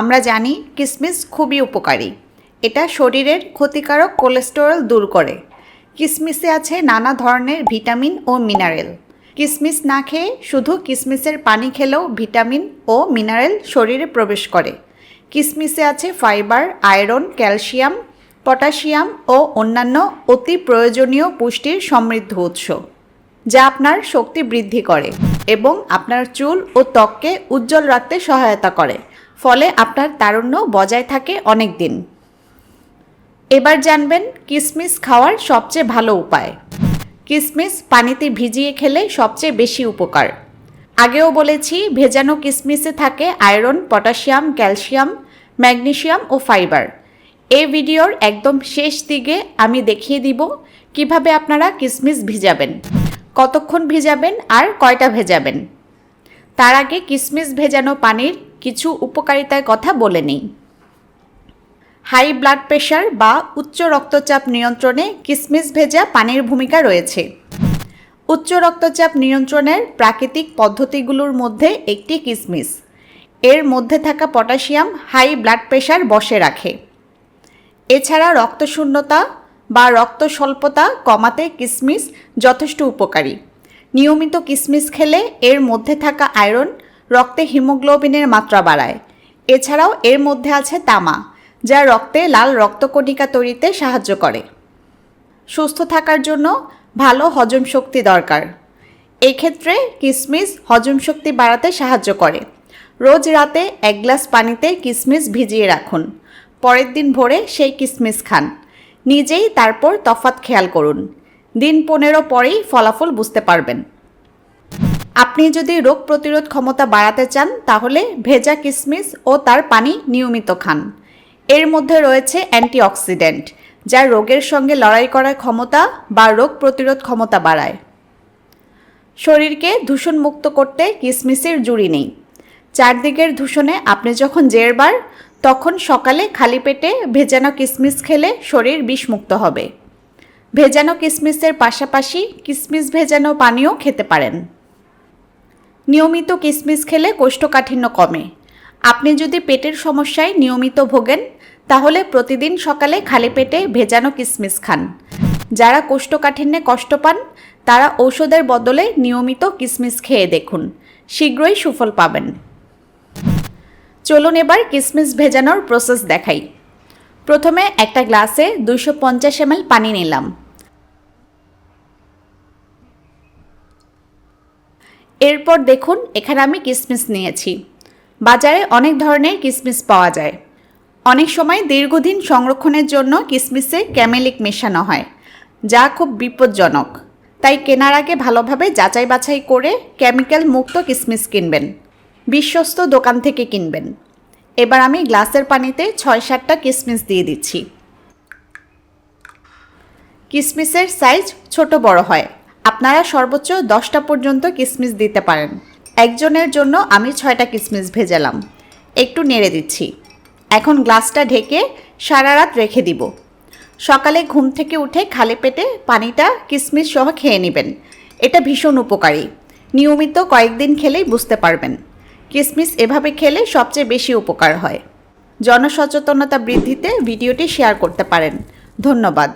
আমরা জানি কিশমিশ খুবই উপকারী। এটা শরীরের ক্ষতিকারক কোলেস্টেরল দূর করে। কিশমিশে আছে নানা ধরনের ভিটামিন ও মিনারেল। কিশমিশ না খেয়ে শুধু কিশমিশের পানি খেলেও ভিটামিন ও মিনারেল শরীরে প্রবেশ করে। কিশমিশে আছে ফাইবার, আয়রন, ক্যালসিয়াম, পটাশিয়াম ও অন্যান্য অতি প্রয়োজনীয় পুষ্টির সমৃদ্ধ উৎস, যা আপনার শক্তি বৃদ্ধি করে এবং আপনার চুল ও ত্বককে উজ্জ্বল রাখতে সহায়তা করে। ফলে আপনার তারুণ্য বজায় থাকে অনেক দিন এবার জানবেন কিসমিস খাওয়ার সবচেয়ে ভালো উপায়। কিসমিস পানিতে ভিজিয়ে খেলে সবচেয়ে বেশি উপকার। আগেও বলেছি, ভেজানো কিসমিসে থাকে আয়রন, পটাশিয়াম, ক্যালসিয়াম, ম্যাগনেশিয়াম ও ফাইবার। এই ভিডিওর একদম শেষ দিকে আমি দেখিয়ে দিব কীভাবে আপনারা কিসমিস ভিজাবেন, কতক্ষণ ভিজাবেন আর কয়টা ভেজাবেন। তার আগে কিসমিস ভেজানো পানির কিছু উপকারিতার কথা বলে নিই। হাই ব্লাড প্রেশার বা উচ্চ রক্তচাপ নিয়ন্ত্রণে কিসমিস ভেজা পানির ভূমিকা রয়েছে। উচ্চ রক্তচাপ নিয়ন্ত্রণের প্রাকৃতিক পদ্ধতিগুলোর মধ্যে একটি কিসমিস। এর মধ্যে থাকা পটাশিয়াম হাই ব্লাড প্রেশার বসে রাখে। এছাড়া রক্তশূন্যতা বা রক্ত স্বল্পতা কমাতে কিসমিস যথেষ্ট উপকারী। নিয়মিত কিসমিস খেলে এর মধ্যে থাকা আয়রন রক্তে হিমোগ্লোবিনের মাত্রা বাড়ায়। এছাড়াও এর মধ্যে আছে তামা, যা রক্তে লাল রক্তকণিকা তৈরিতে সাহায্য করে। সুস্থ থাকার জন্য ভালো হজম শক্তি দরকার। এক্ষেত্রে কিশমিশ হজম শক্তি বাড়াতে সাহায্য করে। রোজ রাতে এক গ্লাস পানিতে কিশমিশ ভিজিয়ে রাখুন। পরের দিন ভোরে সেই কিশমিশ খান। নিজেই তারপর তফাত খেয়াল করুন। দিন পনেরো পরেই ফলাফল বুঝতে পারবেন। আপনি যদি রোগ প্রতিরোধ ক্ষমতা বাড়াতে চান, তাহলে ভেজা কিশমিশ ও তার পানি নিয়মিত খান। এর মধ্যে রয়েছে অ্যান্টিঅক্সিডেন্ট, যা রোগের সঙ্গে লড়াই করার ক্ষমতা বা রোগ প্রতিরোধ ক্ষমতা বাড়ায়। শরীরকে দূষণ মুক্ত করতে কিশমিশের জুড়ি নেই। চারদিকের দূষণে আপনি যখন জেরবার, তখন সকালে খালি পেটে ভেজানো কিশমিশ খেলে শরীর বিষমুক্ত হবে। ভেজানো কিশমিশের পাশাপাশি কিশমিশ ভেজানো পানিও খেতে পারেন। নিয়মিত কিশমিশ খেলে কোষ্ঠকাঠিন্য কমে। আপনি যদি পেটের সমস্যায় নিয়মিত ভোগেন, তাহলে প্রতিদিন সকালে খালি পেটে ভেজানো কিশমিশ খান। যারা কোষ্ঠকাঠিন্যে কষ্ট পান, তারা ঔষধের বদলে নিয়মিত কিশমিশ খেয়ে দেখুন। শীঘ্রই সুফল পাবেন। চলুন এবার কিশমিশ ভেজানোর প্রসেস দেখাই। প্রথমে একটা গ্লাসে দুইশো পঞ্চাশ এমএল পানি নিলাম। এরপর দেখুন, এখানে আমি কিসমিস নিয়েছি। বাজারে অনেক ধরনের কিসমিস পাওয়া যায়। অনেক সময় দীর্ঘদিন সংরক্ষণের জন্য কিসমিসে ক্যামেলিক মেশানো হয়, যা খুব বিপজ্জনক। তাই কেনার আগে ভালোভাবে যাচাই বাছাই করে কেমিক্যাল মুক্ত কিসমিস কিনবেন, বিশ্বস্ত দোকান থেকে কিনবেন। এবার আমি গ্লাসের পানিতে ছয় সাতটা কিসমিস দিয়ে দিচ্ছি। কিসমিসের সাইজ ছোট বড় হয় আপনারা সর্বোচ্চ দশটা পর্যন্ত কিসমিস দিতে পারেন। একজনের জন্য আমি ছয়টা কিসমিস ভেজালাম। একটু নেড়ে দিচ্ছি। এখন গ্লাসটা ঢেকে সারা রাত রেখে দিব। সকালে ঘুম থেকে উঠে খালি পেটে পানিটা, কিসমিস সহ খেয়ে নেবেন। এটা ভীষণ উপকারী। নিয়মিত কয়েকদিন খেলেই বুঝতে পারবেন। কিসমিস এভাবে খেলে সবচেয়ে বেশি উপকার হয়। জনসচেতনতা বৃদ্ধিতে ভিডিওটি শেয়ার করতে পারেন। ধন্যবাদ।